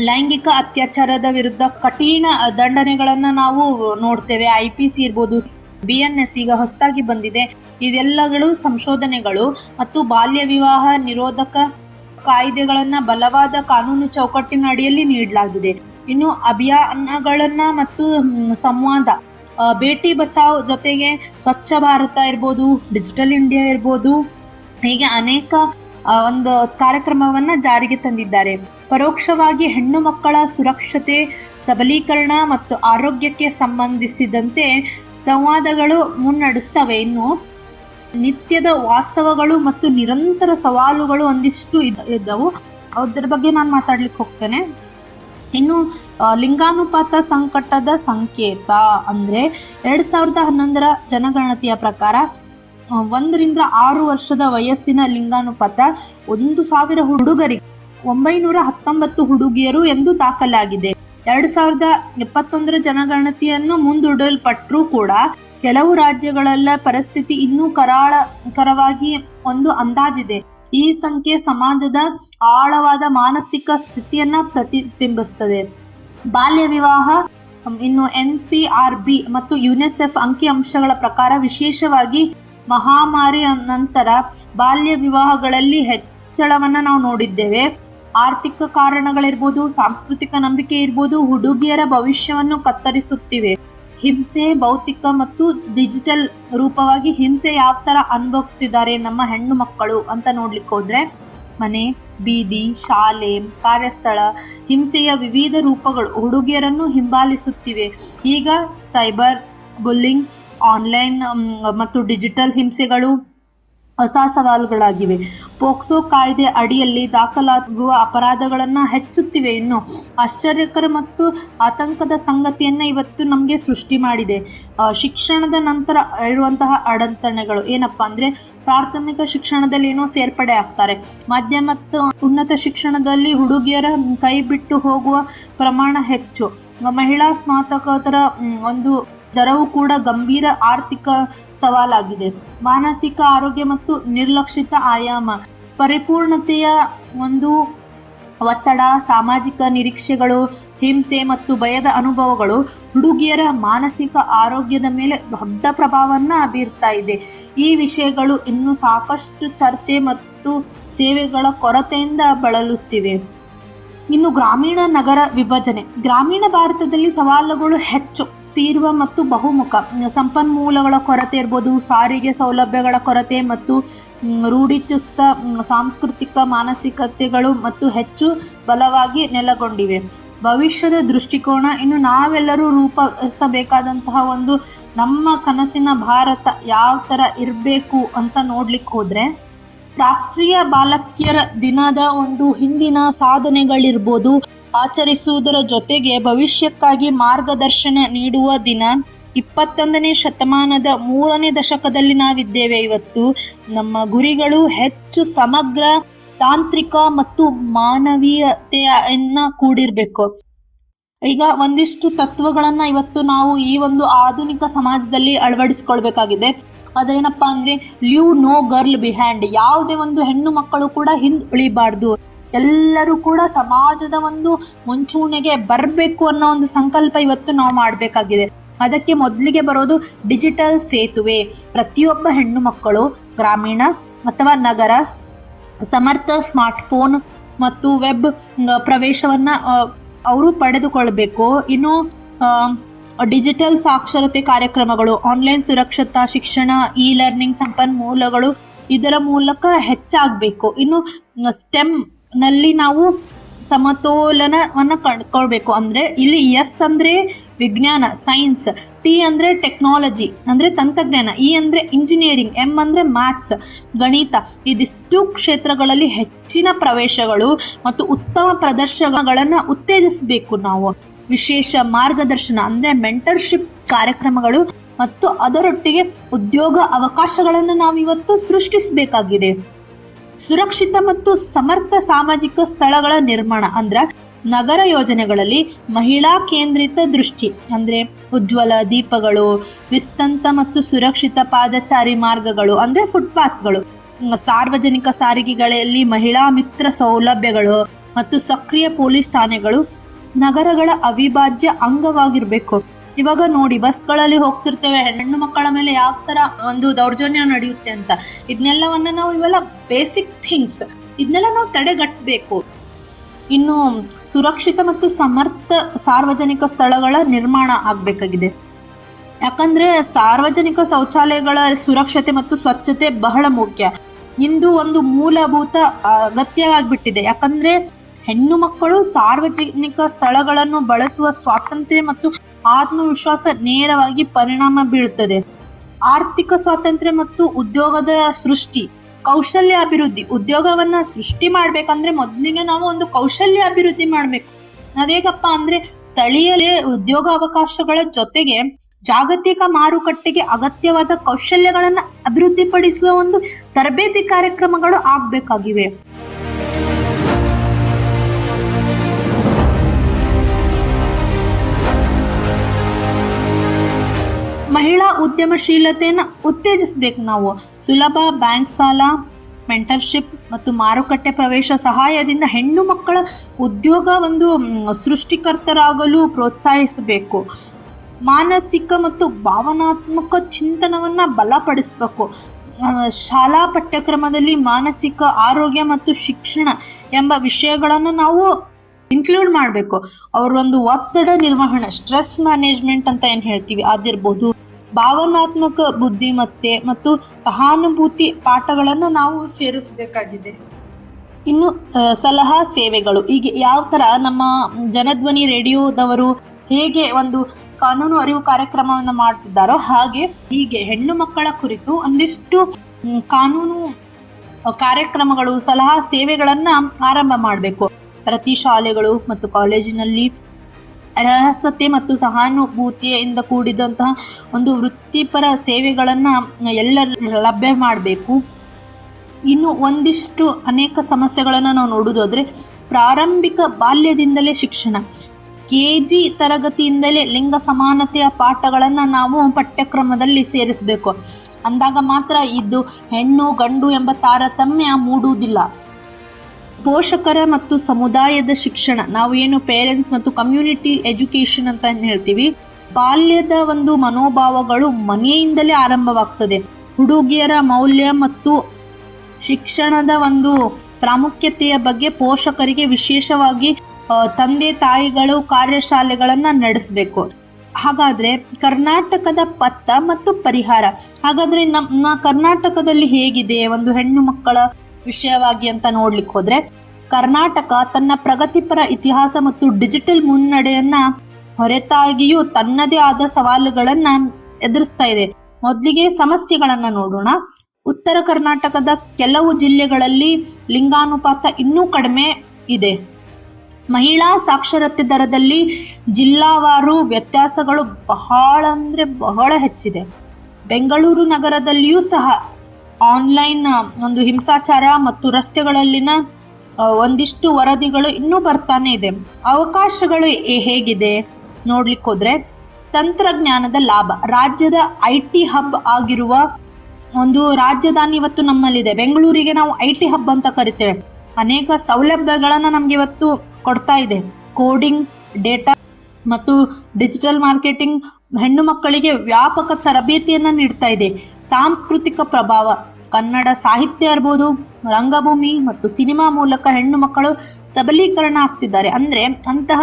ಲೈಂಗಿಕ ಅತ್ಯಾಚಾರದ ವಿರುದ್ಧ ಕಠಿಣ ದಂಡನೆಗಳನ್ನ ನಾವು ನೋಡ್ತೇವೆ. ಐ ಪಿ ಸಿ ಇರ್ಬೋದು ಬಿ ಎನ್ ಎಸ್ ಈಗ ಹೊಸದಾಗಿ ಬಂದಿದೆ. ಇದೆಲ್ಲಗಳು ಸಂಶೋಧನೆಗಳು ಮತ್ತು ಬಾಲ್ಯ ವಿವಾಹ ನಿರೋಧಕ ಕಾಯ್ದೆಗಳನ್ನ ಬಲವಾದ ಕಾನೂನು ಚೌಕಟ್ಟಿನ ಅಡಿಯಲ್ಲಿ ನೀಡಲಾಗಿದೆ. ಇನ್ನು ಅಭಿಯಾನಗಳನ್ನ ಮತ್ತು ಸಂವಾದ ಬೇಟಿ ಬಚಾವ್ ಜೊತೆಗೆ ಸ್ವಚ್ಛ ಭಾರತ ಇರ್ಬೋದು, ಡಿಜಿಟಲ್ ಇಂಡಿಯಾ ಇರ್ಬೋದು, ಹೀಗೆ ಅನೇಕ ಒಂದು ಕಾರ್ಯಕ್ರಮವನ್ನ ಜಾರಿಗೆ ತಂದಿದ್ದಾರೆ. ಪರೋಕ್ಷವಾಗಿ ಹೆಣ್ಣು ಮಕ್ಕಳ ಸುರಕ್ಷತೆ, ಸಬಲೀಕರಣ ಮತ್ತು ಆರೋಗ್ಯಕ್ಕೆ ಸಂಬಂಧಿಸಿದಂತೆ ಸಂವಾದಗಳು ಮುನ್ನಡೆಸ್ತವೆ ಇನ್ನು ನಿತ್ಯದ ವಾಸ್ತವಗಳು ಮತ್ತು ನಿರಂತರ ಸವಾಲುಗಳು ಒಂದಿಷ್ಟು ಇದ್- ಇದ್ದವು. ಅದ್ರ ಬಗ್ಗೆ ನಾನು ಮಾತಾಡ್ಲಿಕ್ಕೆ ಹೋಗ್ತೇನೆ. ಇನ್ನು ಲಿಂಗಾನುಪಾತ ಸಂಕಟದ ಸಂಕೇತ ಅಂದ್ರೆ ಎರಡ್ ಸಾವಿರದ ಹನ್ನೊಂದರ ಜನಗಣತಿಯ ಪ್ರಕಾರ ಒಂದರಿಂದ ಆರು ವರ್ಷದ ವಯಸ್ಸಿನ ಲಿಂಗಾನುಪಾತ ಒಂದು ಸಾವಿರ ಹುಡುಗರಿಗೆ, ಒಂಬೈನೂರ ಹತ್ತೊಂಬತ್ತು ಹುಡುಗಿಯರು ಎಂದು ದಾಖಲಾಗಿದೆ. ಎರಡ್ ಸಾವಿರದ ಎಪ್ಪತ್ತೊಂದರ ಜನಗಣತಿಯನ್ನು ಮುಂದೂಡಲ್ಪಟ್ಟರೂ ಕೂಡ, ಕೆಲವು ರಾಜ್ಯಗಳಲ್ಲ ಪರಿಸ್ಥಿತಿ ಇನ್ನೂ ಕರಾಳಕರವಾಗಿ ಒಂದು ಅಂದಾಜಿದೆ. ಈ ಸಂಖ್ಯೆ ಸಮಾಜದ ಆಳವಾದ ಮಾನಸಿಕ ಸ್ಥಿತಿಯನ್ನ ಪ್ರತಿಬಿಂಬಿಸ್ತದೆ. ಬಾಲ್ಯ ವಿವಾಹ ಇನ್ನು ಎನ್ ಸಿ ಆರ್ ಬಿ ಮತ್ತು ಯುನೆಸೆಫ್ ಅಂಕಿಅಂಶಗಳ ಪ್ರಕಾರ ವಿಶೇಷವಾಗಿ ಮಹಾಮಾರಿ ನಂತರ ಬಾಲ್ಯ ವಿವಾಹಗಳಲ್ಲಿ ಹೆಚ್ಚಳವನ್ನ ನಾವು ನೋಡಿದ್ದೇವೆ. ಆರ್ಥಿಕ ಕಾರಣಗಳಿರ್ಬೋದು, ಸಾಂಸ್ಕೃತಿಕ ನಂಬಿಕೆ ಇರ್ಬೋದು, ಹುಡುಗಿಯರ ಭವಿಷ್ಯವನ್ನು ಕತ್ತರಿಸುತ್ತಿವೆ. ಹಿಂಸೆ, ಭೌತಿಕ ಮತ್ತು ಡಿಜಿಟಲ್ ರೂಪವಾಗಿ ಹಿಂಸೆ ಯಾವ ತರ ಅನುಭವಿಸ್ತಿದ್ದಾರೆ ನಮ್ಮ ಹೆಣ್ಣು ಮಕ್ಕಳು ಅಂತ ನೋಡ್ಲಿಕ್ಕೆ ಹೋದ್ರೆ, ಮನೆ, ಬೀದಿ, ಶಾಲೆ, ಕಾರ್ಯಸ್ಥಳ, ಹಿಂಸೆಯ ವಿವಿಧ ರೂಪಗಳು ಹುಡುಗಿಯರನ್ನು ಹಿಂಬಾಲಿಸುತ್ತಿವೆ. ಈಗ ಸೈಬರ್ ಬುಲ್ಲಿಂಗ್ ಆನ್ಲೈನ್ ಮತ್ತು ಡಿಜಿಟಲ್ ಹಿಂಸೆಗಳು ಹೊಸ ಸವಾಲುಗಳಾಗಿವೆ. ಪೋಕ್ಸೋ ಕಾಯ್ದೆ ಅಡಿಯಲ್ಲಿ ದಾಖಲಾಗುವ ಅಪರಾಧಗಳನ್ನು ಹೆಚ್ಚುತ್ತಿವೆ. ಇನ್ನು ಆಶ್ಚರ್ಯಕರ ಮತ್ತು ಆತಂಕದ ಸಂಗತಿಯನ್ನು ಇವತ್ತು ನಮಗೆ ಸೃಷ್ಟಿ ಮಾಡಿದೆ. ಶಿಕ್ಷಣದ ನಂತರ ಇರುವಂತಹ ಅಡಂತಣೆಗಳು ಏನಪ್ಪ ಅಂದರೆ ಪ್ರಾಥಮಿಕ ಶಿಕ್ಷಣದಲ್ಲಿ ಏನೋ ಸೇರ್ಪಡೆ ಆಗ್ತಾರೆ. ಮಧ್ಯ ಮತ್ತು ಉನ್ನತ ಶಿಕ್ಷಣದಲ್ಲಿ ಹುಡುಗಿಯರ ಕೈ ಬಿಟ್ಟು ಹೋಗುವ ಪ್ರಮಾಣ ಹೆಚ್ಚು. ಮಹಿಳಾ ಸ್ನಾತಕೋತ್ತರ ಒಂದು ದರವು ಕೂಡ ಗಂಭೀರ ಆರ್ಥಿಕ ಸವಾಲಾಗಿದೆ. ಮಾನಸಿಕ ಆರೋಗ್ಯ ಮತ್ತು ನಿರ್ಲಕ್ಷಿತ ಆಯಾಮ, ಪರಿಪೂರ್ಣತೆಯ ಒಂದು ಒತ್ತಡ, ಸಾಮಾಜಿಕ ನಿರೀಕ್ಷೆಗಳು, ಹಿಂಸೆ ಮತ್ತು ಭಯದ ಅನುಭವಗಳು ಹುಡುಗಿಯರ ಮಾನಸಿಕ ಆರೋಗ್ಯದ ಮೇಲೆ ದೊಡ್ಡ ಪ್ರಭಾವವನ್ನು ಬೀರ್ತಾ ಇದೆ. ಈ ವಿಷಯಗಳು ಇನ್ನೂ ಸಾಕಷ್ಟು ಚರ್ಚೆ ಮತ್ತು ಸೇವೆಗಳ ಕೊರತೆಯಿಂದ ಬಳಲುತ್ತಿವೆ. ಇನ್ನು ಗ್ರಾಮೀಣ ನಗರ ವಿಭಜನೆ. ಗ್ರಾಮೀಣ ಭಾರತದಲ್ಲಿ ಸವಾಲುಗಳು ಹೆಚ್ಚು. ತೀವ್ರ ಮತ್ತು ಬಹುಮುಖ. ಸಂಪನ್ಮೂಲಗಳ ಕೊರತೆ ಇರ್ಬೋದು, ಸಾರಿಗೆ ಸೌಲಭ್ಯಗಳ ಕೊರತೆ ಮತ್ತು ರೂಢಿಚುಸ್ತ ಸಾಂಸ್ಕೃತಿಕ ಮಾನಸಿಕತೆಗಳು ಮತ್ತು ಹೆಚ್ಚು ಬಲವಾಗಿ ನೆಲೆಗೊಂಡಿವೆ. ಭವಿಷ್ಯದ ದೃಷ್ಟಿಕೋನ, ಇನ್ನು ನಾವೆಲ್ಲರೂ ರೂಪಿಸಬೇಕಾದಂತಹ ಒಂದು ನಮ್ಮ ಕನಸಿನ ಭಾರತ ಯಾವ ಥರ ಇರಬೇಕು ಅಂತ ನೋಡ್ಲಿಕ್ಕೆ ಹೋದರೆ, ರಾಷ್ಟ್ರೀಯ ಬಾಲಕಿಯರ ದಿನದ ಒಂದು ಹಿಂದಿನ ಸಾಧನೆಗಳಿರ್ಬೋದು ಆಚರಿಸುವುದರ ಜೊತೆಗೆ ಭವಿಷ್ಯಕ್ಕಾಗಿ ಮಾರ್ಗದರ್ಶನ ನೀಡುವ ದಿನ ಇಪ್ಪತ್ತೊಂದನೇ ಶತಮಾನದ ಮೂರನೇ ದಶಕದಲ್ಲಿ ನಾವಿದ್ದೇವೆ ಇವತ್ತು. ನಮ್ಮ ಗುರಿಗಳು ಹೆಚ್ಚು ಸಮಗ್ರ, ತಾಂತ್ರಿಕ ಮತ್ತು ಮಾನವೀಯತೆಯನ್ನ ಕೂಡಿರ್ಬೇಕು. ಈಗ ಒಂದಿಷ್ಟು ತತ್ವಗಳನ್ನ ಇವತ್ತು ನಾವು ಈ ಒಂದು ಆಧುನಿಕ ಸಮಾಜದಲ್ಲಿ ಅಳವಡಿಸಿಕೊಳ್ಬೇಕಾಗಿದೆ. ಅದೇನಪ್ಪಾ ಅಂದ್ರೆ, ಲಿವ್ ನೋ ಗರ್ಲ್ ಬಿಹ್ಯಾಂಡ್ ಯಾವುದೇ ಒಂದು ಹೆಣ್ಣು ಮಕ್ಕಳು ಕೂಡ ಹಿಂದ್ ಉಳಿಬಾರ್ದು. ಎಲ್ಲರೂ ಕೂಡ ಸಮಾಜದ ಒಂದು ಮುಂಚೂಣಿಗೆ ಬರಬೇಕು ಅನ್ನೋ ಒಂದು ಸಂಕಲ್ಪ ಇವತ್ತು ನಾವು ಮಾಡಬೇಕಾಗಿದೆ. ಅದಕ್ಕೆ ಮೊದಲಿಗೆ ಬರೋದು ಡಿಜಿಟಲ್ ಸೇತುವೆ. ಪ್ರತಿಯೊಬ್ಬ ಹೆಣ್ಣು ಮಕ್ಕಳು, ಗ್ರಾಮೀಣ ಅಥವಾ ನಗರ, ಸಮರ್ಥ ಸ್ಮಾರ್ಟ್ಫೋನ್ ಮತ್ತು ವೆಬ್ ಪ್ರವೇಶವನ್ನು ಅವರು ಪಡೆದುಕೊಳ್ಬೇಕು. ಇನ್ನು ಡಿಜಿಟಲ್ ಸಾಕ್ಷರತೆ ಕಾರ್ಯಕ್ರಮಗಳು, ಆನ್ಲೈನ್ ಸುರಕ್ಷತಾ, ಶಿಕ್ಷಣ ಇ ಲರ್ನಿಂಗ್ ಸಂಪನ್ಮೂಲಗಳು ಇದರ ಮೂಲಕ ಹೆಚ್ಚಾಗಬೇಕು. ಇನ್ನು ಸ್ಟೆಮ್ ನಲ್ಲಿ ನಾವು ಸಮತೋಲನವನ್ನು ಕಂಡ್ಕೊಳ್ಬೇಕು. ಅಂದರೆ ಇಲ್ಲಿ ಎಸ್ ಅಂದರೆ ವಿಜ್ಞಾನ, ಸೈನ್ಸ್, ಟಿ ಅಂದರೆ ಟೆಕ್ನಾಲಜಿ, ಅಂದರೆ ತಂತ್ರಜ್ಞಾನ, ಇ ಅಂದರೆ ಇಂಜಿನಿಯರಿಂಗ್ ಎಂ ಅಂದರೆ ಮ್ಯಾಥ್ಸ್, ಗಣಿತ. ಇದಿಷ್ಟು ಕ್ಷೇತ್ರಗಳಲ್ಲಿ ಹೆಚ್ಚಿನ ಪ್ರವೇಶಗಳು ಮತ್ತು ಉತ್ತಮ ಪ್ರದರ್ಶನಗಳನ್ನು ಉತ್ತೇಜಿಸಬೇಕು ನಾವು. ವಿಶೇಷ ಮಾರ್ಗದರ್ಶನ ಅಂದರೆ ಮೆಂಟರ್ಶಿಪ್ ಕಾರ್ಯಕ್ರಮಗಳು ಮತ್ತು ಅದರೊಟ್ಟಿಗೆ ಉದ್ಯೋಗ ಅವಕಾಶಗಳನ್ನು ನಾವು ಇವತ್ತು ಸೃಷ್ಟಿಸಬೇಕಾಗಿದೆ. ಸುರಕ್ಷಿತ ಮತ್ತು ಸಮರ್ಥ ಸಾಮಾಜಿಕ ಸ್ಥಳಗಳ ನಿರ್ಮಾಣ ಅಂದ್ರೆ ನಗರ ಯೋಜನೆಗಳಲ್ಲಿ ಮಹಿಳಾ ಕೇಂದ್ರಿತ ದೃಷ್ಟಿ. ಅಂದರೆ ಉಜ್ವಲ ದೀಪಗಳು, ವಿಸ್ತಂತ ಮತ್ತು ಸುರಕ್ಷಿತ ಪಾದಚಾರಿ ಮಾರ್ಗಗಳು, ಅಂದರೆ ಫುಟ್ಪಾತ್ಗಳು. ಸಾರ್ವಜನಿಕ ಸಾರಿಗೆಗಳಲ್ಲಿ ಮಹಿಳಾ ಮಿತ್ರ ಸೌಲಭ್ಯಗಳು ಮತ್ತು ಸಕ್ರಿಯ ಪೊಲೀಸ್ ಠಾಣೆಗಳು ನಗರಗಳ ಅವಿಭಾಜ್ಯ ಅಂಗವಾಗಿರಬೇಕು. ಇವಾಗ ನೋಡಿ ಬಸ್ಗಳಲ್ಲಿ ಹೋಗ್ತಿರ್ತೇವೆ, ಹೆಣ್ಣು ಮಕ್ಕಳ ಮೇಲೆ ಯಾವ ತರ ಒಂದು ದೌರ್ಜನ್ಯ ನಡೆಯುತ್ತೆ ಅಂತ. ಇದನ್ನೆಲ್ಲವನ್ನ ನಾವು ಇವೆಲ್ಲ ಬೇಸಿಕ್ ಥಿಂಗ್ಸ್ ಇದನ್ನೆಲ್ಲ ನಾವು ತಡೆಗಟ್ಟಬೇಕು ಇನ್ನು ಸುರಕ್ಷಿತ ಮತ್ತು ಸಮರ್ಥ ಸಾರ್ವಜನಿಕ ಸ್ಥಳಗಳ ನಿರ್ಮಾಣ ಆಗಬೇಕಾಗಿದೆ. ಯಾಕಂದ್ರೆ ಸಾರ್ವಜನಿಕ ಶೌಚಾಲಯಗಳ ಸುರಕ್ಷತೆ ಮತ್ತು ಸ್ವಚ್ಛತೆ ಬಹಳ ಮುಖ್ಯ. ಇಂದು ಒಂದು ಮೂಲಭೂತ ಅಗತ್ಯವಾಗಿಬಿಟ್ಟಿದೆ. ಯಾಕಂದ್ರೆ ಹೆಣ್ಣು ಮಕ್ಕಳು ಸಾರ್ವಜನಿಕ ಸ್ಥಳಗಳನ್ನು ಬಳಸುವ ಸ್ವಾತಂತ್ರ್ಯ ಮತ್ತು ಆತ್ಮವಿಶ್ವಾಸ ನೇರವಾಗಿ ಪರಿಣಾಮ ಬೀಳುತ್ತದೆ ಆರ್ಥಿಕ ಸ್ವಾತಂತ್ರ್ಯ ಮತ್ತು ಉದ್ಯೋಗದ ಸೃಷ್ಟಿ, ಕೌಶಲ್ಯ ಅಭಿವೃದ್ಧಿ. ಉದ್ಯೋಗವನ್ನ ಸೃಷ್ಟಿ ಮಾಡ್ಬೇಕಂದ್ರೆ ಮೊದಲಿಗೆ ನಾವು ಒಂದು ಕೌಶಲ್ಯ ಅಭಿವೃದ್ಧಿ ಮಾಡ್ಬೇಕು. ಅದೇಗಪ್ಪ ಅಂದ್ರೆ ಸ್ಥಳೀಯ ಉದ್ಯೋಗ ಅವಕಾಶಗಳ ಜೊತೆಗೆ ಜಾಗತಿಕ ಮಾರುಕಟ್ಟೆಗೆ ಅಗತ್ಯವಾದ ಕೌಶಲ್ಯಗಳನ್ನು ಅಭಿವೃದ್ಧಿಪಡಿಸುವ ಒಂದು ತರಬೇತಿ ಕಾರ್ಯಕ್ರಮಗಳು ಆಗಬೇಕಾಗಿವೆ. ಮಹಿಳಾ ಉದ್ಯಮಶೀಲತೆಯನ್ನು ಉತ್ತೇಜಿಸಬೇಕು ನಾವು. ಸುಲಭ ಬ್ಯಾಂಕ್ ಸಾಲ, ಮೆಂಟರ್ಶಿಪ್ ಮತ್ತು ಮಾರುಕಟ್ಟೆ ಪ್ರವೇಶ ಸಹಾಯದಿಂದ ಹೆಣ್ಣು ಮಕ್ಕಳ ಉದ್ಯೋಗ ಒಂದು ಸೃಷ್ಟಿಕರ್ತರಾಗಲು ಪ್ರೋತ್ಸಾಹಿಸಬೇಕು. ಮಾನಸಿಕ ಮತ್ತು ಭಾವನಾತ್ಮಕ ಚಿಂತನವನ್ನು ಬಲಪಡಿಸಬೇಕು. ಶಾಲಾ ಪಠ್ಯಕ್ರಮದಲ್ಲಿ ಮಾನಸಿಕ ಆರೋಗ್ಯ ಮತ್ತು ಶಿಕ್ಷಣ ಎಂಬ ವಿಷಯಗಳನ್ನು ನಾವು ಇನ್ಕ್ಲೂಡ್ ಮಾಡಬೇಕು. ಅವರೊಂದು ಒತ್ತಡ ನಿರ್ವಹಣೆ ಸ್ಟ್ರೆಸ್ ಮ್ಯಾನೇಜ್ಮೆಂಟ್ ಅಂತ ಏನು ಹೇಳ್ತೀವಿ, ಅದಿರ್ಬೋದು ಭಾವನಾತ್ಮಕ ಬುದ್ಧಿಮತ್ತೆ ಮತ್ತು ಸಹಾನುಭೂತಿ ಪಾಠಗಳನ್ನು ನಾವು ಸೇರಿಸಬೇಕಾಗಿದೆ. ಇನ್ನು ಸಲಹಾ ಸೇವೆಗಳು. ಈಗ ಯಾವ ಥರ ನಮ್ಮ ಜನಧ್ವನಿ ರೇಡಿಯೋದವರು ಹೇಗೆ ಒಂದು ಕಾನೂನು ಅರಿವು ಕಾರ್ಯಕ್ರಮವನ್ನು ಮಾಡ್ತಿದ್ದಾರೋ ಹಾಗೆ ಹೀಗೆ ಹೆಣ್ಣು ಮಕ್ಕಳ ಕುರಿತು ಒಂದಿಷ್ಟು ಕಾನೂನು ಕಾರ್ಯಕ್ರಮಗಳು, ಸಲಹಾ ಸೇವೆಗಳನ್ನು ಆರಂಭ ಮಾಡಬೇಕು. ಪ್ರತಿ ಶಾಲೆಗಳು ಮತ್ತು ಕಾಲೇಜಿನಲ್ಲಿ ರಹಸ್ಯತೆ ಮತ್ತು ಸಹಾನುಭೂತಿಯಿಂದ ಕೂಡಿದಂತಹ ಒಂದು ವೃತ್ತಿಪರ ಸೇವೆಗಳನ್ನು ಎಲ್ಲರೂ ಲಭ್ಯ ಮಾಡಬೇಕು. ಇನ್ನು ಒಂದಿಷ್ಟು ಅನೇಕ ಸಮಸ್ಯೆಗಳನ್ನು ನಾವು ನೋಡೋದಾದರೆ ಪ್ರಾರಂಭಿಕ ಬಾಲ್ಯದಿಂದಲೇ ಶಿಕ್ಷಣ. ಕೆ ಜಿ ತರಗತಿಯಿಂದಲೇ ಲಿಂಗ ಸಮಾನತೆಯ ಪಾಠಗಳನ್ನು ನಾವು ಪಠ್ಯಕ್ರಮದಲ್ಲಿ ಸೇರಿಸಬೇಕು. ಅಂದಾಗ ಮಾತ್ರ ಇದು ಹೆಣ್ಣು ಗಂಡು ಎಂಬ ತಾರತಮ್ಯ ಮೂಡುವುದಿಲ್ಲ. ಪೋಷಕರ ಮತ್ತು ಸಮುದಾಯದ ಶಿಕ್ಷಣ, ನಾವು ಏನು ಪೇರೆಂಟ್ಸ್ ಮತ್ತು ಕಮ್ಯುನಿಟಿ ಎಜುಕೇಶನ್ ಅಂತ ಹೇಳ್ತೀವಿ, ಬಾಲ್ಯದ ಒಂದು ಮನೋಭಾವಗಳು ಮನೆಯಿಂದಲೇ ಆರಂಭವಾಗ್ತದೆ. ಹುಡುಗಿಯರ ಮೌಲ್ಯ ಮತ್ತು ಶಿಕ್ಷಣದ ಒಂದು ಪ್ರಾಮುಖ್ಯತೆಯ ಬಗ್ಗೆ ಪೋಷಕರಿಗೆ ವಿಶೇಷವಾಗಿ ತಂದೆ ತಾಯಿಗಳು ಕಾರ್ಯಶಾಲೆಗಳನ್ನು ನಡೆಸಬೇಕು. ಹಾಗಾದ್ರೆ ಕರ್ನಾಟಕದ ಪತ್ತ ಮತ್ತು ಪರಿಹಾರ. ಹಾಗಾದ್ರೆ ನಮ್ಮ ಕರ್ನಾಟಕದಲ್ಲಿ ಹೇಗಿದೆ? ಒಂದು ಹೆಣ್ಣು ಮಕ್ಕಳ ವಿಷಯವಾಗಿ ಅಂತ ನೋಡ್ಲಿಕ್ಕೆ ಹೋದ್ರೆ, ಕರ್ನಾಟಕ ತನ್ನ ಪ್ರಗತಿಪರ ಇತಿಹಾಸ ಮತ್ತು ಡಿಜಿಟಲ್ ಮುನ್ನಡೆಯನ್ನ ಹೊರತಾಗಿಯೂ ತನ್ನದೇ ಆದ ಸವಾಲುಗಳನ್ನ ಎದುರಿಸ್ತಾ ಇದೆ. ಮೊದಲಿಗೆ ಸಮಸ್ಯೆಗಳನ್ನ ನೋಡೋಣ. ಉತ್ತರ ಕರ್ನಾಟಕದ ಕೆಲವು ಜಿಲ್ಲೆಗಳಲ್ಲಿ ಲಿಂಗಾನುಪಾತ ಇನ್ನೂ ಕಡಿಮೆ ಇದೆ. ಮಹಿಳಾ ಸಾಕ್ಷರತೆ ದರದಲ್ಲಿ ಜಿಲ್ಲಾವಾರು ವ್ಯತ್ಯಾಸಗಳು ಬಹಳ ಅಂದರೆ ಬಹಳ ಹೆಚ್ಚಿದೆ. ಬೆಂಗಳೂರು ನಗರದಲ್ಲಿಯೂ ಸಹ ಆನ್ಲೈನ್ ಒಂದು ಹಿಂಸಾಚಾರ ಮತ್ತು ರಸ್ತೆಗಳಲ್ಲಿನ ಒಂದಿಷ್ಟು ವರದಿಗಳು ಇನ್ನೂ ಬರ್ತಾನೆ ಇದೆ. ಅವಕಾಶಗಳು ಹೇಗಿದೆ? ನೋಡ್ಲಿಕ್ಕೆ ಹೋದ್ರೆ ತಂತ್ರಜ್ಞಾನದ ಲಾಭ. ರಾಜ್ಯದ ಐ ಟಿ ಹಬ್ ಆಗಿರುವ ಒಂದು ರಾಜಧಾನಿ ಇವತ್ತು ನಮ್ಮಲ್ಲಿದೆ. ಬೆಂಗಳೂರಿಗೆ ನಾವು ಐ ಟಿ ಹಬ್ ಅಂತ ಕರಿತೇವೆ. ಅನೇಕ ಸೌಲಭ್ಯಗಳನ್ನು ನಮ್ಗೆ ಇವತ್ತು ಕೊಡ್ತಾ ಇದೆ. ಕೋಡಿಂಗ್, ಡೇಟಾ ಮತ್ತು ಡಿಜಿಟಲ್ ಮಾರ್ಕೆಟಿಂಗ್ ಹೆಣ್ಣು ಮಕ್ಕಳಿಗೆ ವ್ಯಾಪಕ ತರಬೇತಿಯನ್ನು ನೀಡ್ತಾ ಇದೆ. ಸಾಂಸ್ಕೃತಿಕ ಪ್ರಭಾವ, ಕನ್ನಡ ಸಾಹಿತ್ಯ ಇರ್ಬೋದು, ರಂಗಭೂಮಿ ಮತ್ತು ಸಿನಿಮಾ ಮೂಲಕ ಹೆಣ್ಣು ಮಕ್ಕಳು ಸಬಲೀಕರಣ ಆಗ್ತಿದ್ದಾರೆ. ಅಂದರೆ ಅಂತಹ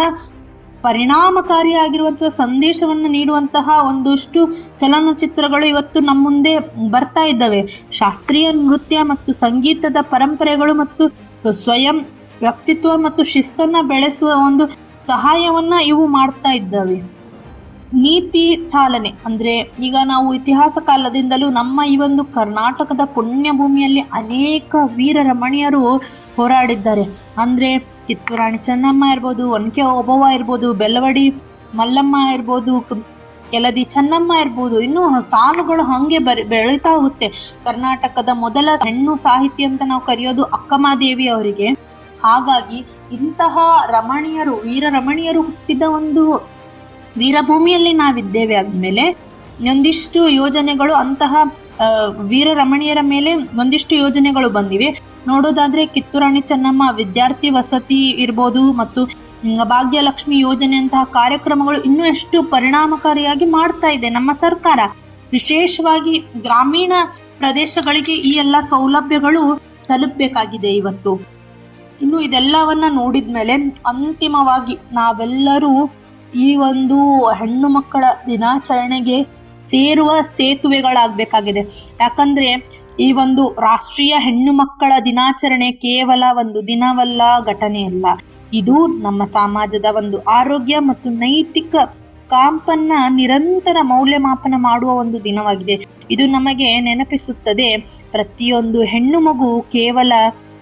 ಪರಿಣಾಮಕಾರಿಯಾಗಿರುವಂತಹ ಸಂದೇಶವನ್ನು ನೀಡುವಂತಹ ಒಂದಷ್ಟು ಚಲನಚಿತ್ರಗಳು ಇವತ್ತು ನಮ್ಮ ಮುಂದೆ ಬರ್ತಾ ಇದ್ದಾವೆ. ಶಾಸ್ತ್ರೀಯ ನೃತ್ಯ ಮತ್ತು ಸಂಗೀತದ ಪರಂಪರೆಗಳು ಮತ್ತು ಸ್ವಯಂ ವ್ಯಕ್ತಿತ್ವ ಮತ್ತು ಶಿಸ್ತನ್ನು ಬೆಳೆಸುವ ಒಂದು ಸಹಾಯವನ್ನ ಇವು ಮಾಡ್ತಾ ಇದ್ದಾವೆ. ನೀತಿ ಚಾಲನೆ. ಅಂದ್ರೆ ಈಗ ನಾವು ಇತಿಹಾಸ ಕಾಲದಿಂದಲೂ ನಮ್ಮ ಈ ಒಂದು ಕರ್ನಾಟಕದ ಪುಣ್ಯ ಭೂಮಿಯಲ್ಲಿ ಅನೇಕ ವೀರ ರಮಣೀಯರು ಹೋರಾಡಿದ್ದಾರೆ. ಅಂದ್ರೆ ಕಿತ್ತೂರಾಣಿ ಚೆನ್ನಮ್ಮ ಇರ್ಬೋದು, ಒನಕೆ ಓಬವ್ವ ಇರ್ಬೋದು, ಬೆಲ್ಲವಡಿ ಮಲ್ಲಮ್ಮ ಇರ್ಬೋದು ಕೆಲದಿ ಚೆನ್ನಮ್ಮ ಇರ್ಬೋದು, ಇನ್ನೂ ಸಾಲುಗಳು ಹಾಗೆ ಬರಿ ಬೆಳೀತಾ ಹೋಗುತ್ತೆ. ಕರ್ನಾಟಕದ ಮೊದಲ ಹೆಣ್ಣು ಸಾಹಿತ್ಯ ಅಂತ ನಾವು ಕರೆಯೋದು ಅಕ್ಕಮಾದೇವಿ ಅವರಿಗೆ. ಹಾಗಾಗಿ ಇಂತಹ ರಮಣೀಯರು, ವೀರ ರಮಣೀಯರು ಹುಟ್ಟಿದ ಒಂದು ವೀರಭೂಮಿಯಲ್ಲಿ ನಾವಿದ್ದೇವೆ ಆದ್ಮೇಲೆ ಒಂದಿಷ್ಟು ಯೋಜನೆಗಳು ಅಂತಹ ವೀರ ರಮಣೀಯರ ಮೇಲೆ ಒಂದಿಷ್ಟು ಯೋಜನೆಗಳು ಬಂದಿವೆ. ನೋಡೋದಾದ್ರೆ ಕಿತ್ತೂರಾಣಿ ಚೆನ್ನಮ್ಮ ವಿದ್ಯಾರ್ಥಿ ವಸತಿ ಇರ್ಬೋದು ಮತ್ತು ಭಾಗ್ಯಲಕ್ಷ್ಮಿ ಭಾಗ್ಯಲಕ್ಷ್ಮಿ ಯೋಜನೆಯಂತಹ ಕಾರ್ಯಕ್ರಮಗಳು ಇನ್ನೂ ಎಷ್ಟು ಪರಿಣಾಮಕಾರಿಯಾಗಿ ಮಾಡ್ತಾ ಇದೆ ನಮ್ಮ ಸರ್ಕಾರ. ವಿಶೇಷವಾಗಿ ಗ್ರಾಮೀಣ ಪ್ರದೇಶಗಳಿಗೆ ಈ ಎಲ್ಲ ಸೌಲಭ್ಯಗಳು ತಲುಪಬೇಕಾಗಿದೆ ಇವತ್ತು. ಇನ್ನು ಇದೆಲ್ಲವನ್ನ ನೋಡಿದ್ಮೇಲೆ ಅಂತಿಮವಾಗಿ ನಾವೆಲ್ಲರೂ ಈ ಒಂದು ಹೆಣ್ಣು ಮಕ್ಕಳ ದಿನಾಚರಣೆಗೆ ಸೇರುವ ಸೇತುವೆಗಳಾಗಬೇಕಾಗಿದೆ. ಯಾಕಂದ್ರೆ ಈ ಒಂದು ರಾಷ್ಟ್ರೀಯ ಹೆಣ್ಣು ಮಕ್ಕಳ ದಿನಾಚರಣೆ ಕೇವಲ ಒಂದು ದಿನವಲ್ಲ ಘಟನೆಯಲ್ಲ ಇದು ನಮ್ಮ ಸಮಾಜದ ಒಂದು ಆರೋಗ್ಯ ಮತ್ತು ನೈತಿಕ ಕಾಂಪನ್ನ ನಿರಂತರ ಮೌಲ್ಯಮಾಪನ ಮಾಡುವ ಒಂದು ದಿನವಾಗಿದೆ. ಇದು ನಮಗೆ ನೆನಪಿಸುತ್ತದೆ, ಪ್ರತಿಯೊಂದು ಹೆಣ್ಣು ಮಗು ಕೇವಲ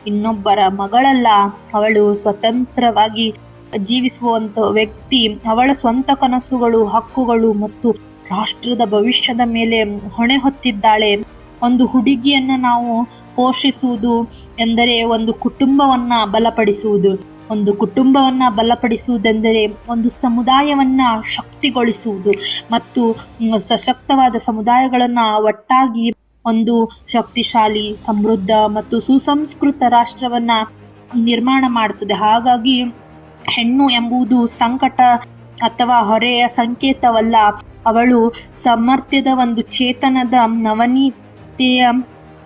ಇನ್ನೊಬ್ಬರ ಮಗಳಲ್ಲ, ಅವಳು ಸ್ವತಂತ್ರವಾಗಿ ಜೀವಿಸುವಂತ ವ್ಯಕ್ತಿ, ಅವಳ ಸ್ವಂತ ಕನಸುಗಳು, ಹಕ್ಕುಗಳು ಮತ್ತು ರಾಷ್ಟ್ರದ ಭವಿಷ್ಯದ ಮೇಲೆ ಹೊಣೆ ಹೊತ್ತಿದ್ದಾಳೆ. ಒಂದು ಹುಡುಗಿಯನ್ನು ನಾವು ಪೋಷಿಸುವುದು ಎಂದರೆ ಒಂದು ಕುಟುಂಬವನ್ನ ಬಲಪಡಿಸುವುದು. ಒಂದು ಕುಟುಂಬವನ್ನ ಬಲಪಡಿಸುವುದೆಂದರೆ ಒಂದು ಸಮುದಾಯವನ್ನ ಶಕ್ತಿಗೊಳಿಸುವುದು ಮತ್ತು ಸಶಕ್ತವಾದ ಸಮುದಾಯಗಳನ್ನ ಒಟ್ಟಾಗಿ ಒಂದು ಶಕ್ತಿಶಾಲಿ, ಸಮೃದ್ಧ ಮತ್ತು ಸುಸಂಸ್ಕೃತ ರಾಷ್ಟ್ರವನ್ನ ನಿರ್ಮಾಣ ಮಾಡ್ತದೆ. ಹಾಗಾಗಿ ಹೆಣ್ಣು ಎಂಬುದು ಸಂಕಟ ಅಥವಾ ಹೊರೆಯ ಸಂಕೇತವಲ್ಲ. ಅವಳು ಸಾಮರ್ಥ್ಯದ ಒಂದು ಚೇತನದ ನವನೀತೆಯ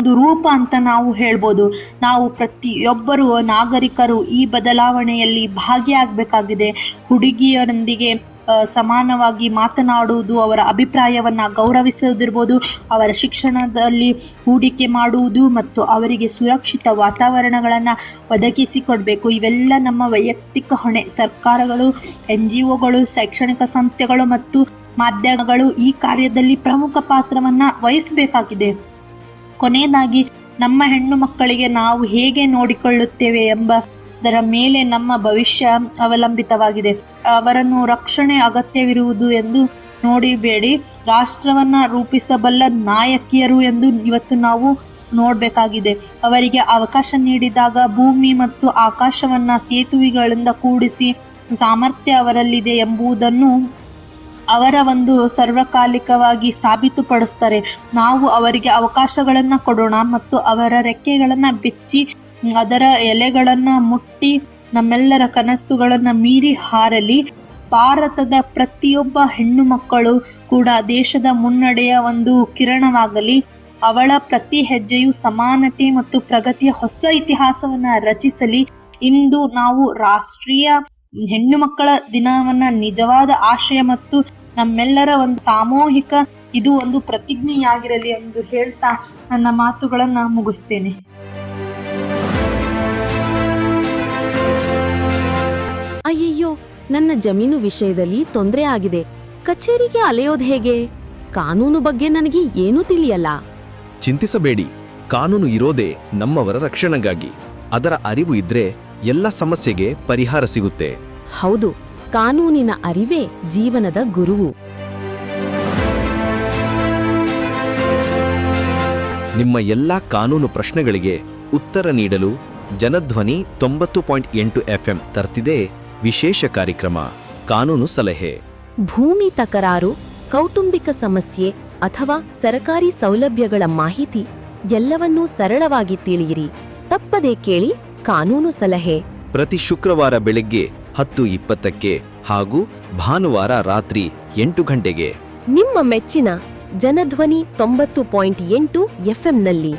ಒಂದು ರೂಪ ಅಂತ ನಾವು ಹೇಳ್ಬೋದು. ನಾವು ಪ್ರತಿಯೊಬ್ಬರು ನಾಗರಿಕರು ಈ ಬದಲಾವಣೆಯಲ್ಲಿ ಭಾಗಿಯಾಗಬೇಕಾಗಿದೆ. ಹುಡುಗಿಯರೊಂದಿಗೆ ಸಮಾನವಾಗಿ ಮಾತನಾಡುವುದು, ಅವರ ಅಭಿಪ್ರಾಯವನ್ನು ಗೌರವಿಸೋದಿರ್ಬೋದು, ಅವರ ಶಿಕ್ಷಣದಲ್ಲಿ ಹೂಡಿಕೆ ಮಾಡುವುದು ಮತ್ತು ಅವರಿಗೆ ಸುರಕ್ಷಿತ ವಾತಾವರಣಗಳನ್ನು ಒದಗಿಸಿಕೊಡಬೇಕು. ಇವೆಲ್ಲ ನಮ್ಮ ವೈಯಕ್ತಿಕ ಹೊಣೆ. ಸರ್ಕಾರಗಳು ಎನ್ ಜಿ ಒಗಳು ಶೈಕ್ಷಣಿಕ ಸಂಸ್ಥೆಗಳು ಮತ್ತು ಮಾಧ್ಯಮಗಳು ಈ ಕಾರ್ಯದಲ್ಲಿ ಪ್ರಮುಖ ಪಾತ್ರವನ್ನು ವಹಿಸಬೇಕಾಗಿದೆ. ಕೊನೆಯದಾಗಿ, ನಮ್ಮ ಹೆಣ್ಣು ಮಕ್ಕಳಿಗೆ ನಾವು ಹೇಗೆ ನೋಡಿಕೊಳ್ಳುತ್ತೇವೆ ಎಂಬುದರ ಮೇಲೆ ನಮ್ಮ ಭವಿಷ್ಯ ಅವಲಂಬಿತವಾಗಿದೆ. ಅವರನ್ನು ರಕ್ಷಣೆ ಅಗತ್ಯವಿರುವುದು ಎಂದು ನೋಡಿಬೇಡಿ. ರಾಷ್ಟ್ರವನ್ನ ರೂಪಿಸಬಲ್ಲ ನಾಯಕಿಯರು ಎಂದು ಇವತ್ತು ನಾವು ನೋಡಬೇಕಾಗಿದೆ. ಅವರಿಗೆ ಅವಕಾಶ ನೀಡಿದಾಗ ಭೂಮಿ ಮತ್ತು ಆಕಾಶವನ್ನ ಸೇತುವೆಗಳಿಂದ ಕೂಡಿಸಿ ಸಾಮರ್ಥ್ಯ ಅವರಲ್ಲಿದೆ ಎಂಬುದನ್ನು ಅವರ ಒಂದು ಸರ್ವಕಾಲಿಕವಾಗಿ ಸಾಬೀತುಪಡಿಸ್ತಾರೆ. ನಾವು ಅವರಿಗೆ ಅವಕಾಶಗಳನ್ನು ಕೊಡೋಣ ಮತ್ತು ಅವರ ರೆಕ್ಕೆಗಳನ್ನು ಬೆಚ್ಚಿ ಅದರ ಎಲೆಗಳನ್ನು ಮುಟ್ಟಿ ನಮ್ಮೆಲ್ಲರ ಕನಸುಗಳನ್ನು ಮೀರಿ ಹಾರಲಿ. ಭಾರತದ ಪ್ರತಿಯೊಬ್ಬ ಹೆಣ್ಣು ಮಕ್ಕಳು ಕೂಡ ದೇಶದ ಮುನ್ನಡೆಯ ಒಂದು ಕಿರಣವಾಗಲಿ. ಅವಳ ಪ್ರತಿ ಹೆಜ್ಜೆಯು ಸಮಾನತೆ ಮತ್ತು ಪ್ರಗತಿಯ ಹೊಸ ಇತಿಹಾಸವನ್ನು ರಚಿಸಲಿ. ಇಂದು ನಾವು ರಾಷ್ಟ್ರೀಯ ಹೆಣ್ಣು ಮಕ್ಕಳ ದಿನವನ್ನ ನಿಜವಾದ ಆಶಯ ಮತ್ತು ನಮ್ಮೆಲ್ಲರ ಒಂದು ಸಾಮೂಹಿಕ ಇದು ಒಂದು ಪ್ರತಿಜ್ಞೆಯಾಗಿರಲಿ ಎಂದು ಹೇಳ್ತಾ ನನ್ನ ಮಾತುಗಳನ್ನು ಮುಗಿಸ್ತೇನೆ. ಅಯ್ಯಯ್ಯೋ ನನ್ನ ಜಮೀನು ವಿಷಯದಲ್ಲಿ ತೊಂದರೆ ಆಗಿದೆ. ಕಚೇರಿಗೆ ಅಲೆಯೋದು ಹೇಗೆ? ಕಾನೂನು ಬಗ್ಗೆ ನನಗೆ ಏನೂ ತಿಳಿಯಲ್ಲ. ಚಿಂತಿಸಬೇಡಿ. ಕಾನೂನು ಇರೋದೇ ನಮ್ಮವರ ರಕ್ಷಣೆಗಾಗಿ. ಅದರ ಅರಿವು ಇದ್ರೆ ಎಲ್ಲ ಸಮಸ್ಯೆಗೆ ಪರಿಹಾರ ಸಿಗುತ್ತೆ. ಹೌದು ಕಾನೂನಿನ ಅರಿವೇ ಜೀವನದ ಗುರುವು. ನಿಮ್ಮ ಎಲ್ಲಾ ಕಾನೂನು ಪ್ರಶ್ನೆಗಳಿಗೆ ಉತ್ತರ ನೀಡಲು ಜನಧ್ವನಿ ತೊಂಬತ್ತು ಪಾಯಿಂಟ್ ಎಂಟು ಎಫ್ಎಂ ತರ್ತಿದೆ. ವಿಶೇಷ ಕಾರ್ಯಕ್ರಮ ಕಾನೂನು ಸಲಹೆ. ಭೂಮಿ ತಕರಾರು ಕೌಟುಂಬಿಕ ಸಮಸ್ಯೆ ಅಥವಾ ಸರಕಾರಿ ಸೌಲಭ್ಯಗಳ ಮಾಹಿತಿ ಎಲ್ಲವನ್ನೂ ಸರಳವಾಗಿ ತಿಳಿಯಿರಿ. ತಪ್ಪದೇ ಕೇಳಿ ಕಾನೂನು ಸಲಹೆ. ಪ್ರತಿ ಶುಕ್ರವಾರ ಬೆಳಗ್ಗೆ ಹತ್ತು ಇಪ್ಪತ್ತಕ್ಕೆ ಹಾಗೂ ಭಾನುವಾರ ರಾತ್ರಿ ಎಂಟು ಗಂಟೆಗೆ. ನಿಮ್ಮ ಮೆಚ್ಚಿನ ಜನಧ್ವನಿ ತೊಂಬತ್ತು ಪಾಯಿಂಟ್ ಎಂಟು ಎಫ್ಎಂನಲ್ಲಿ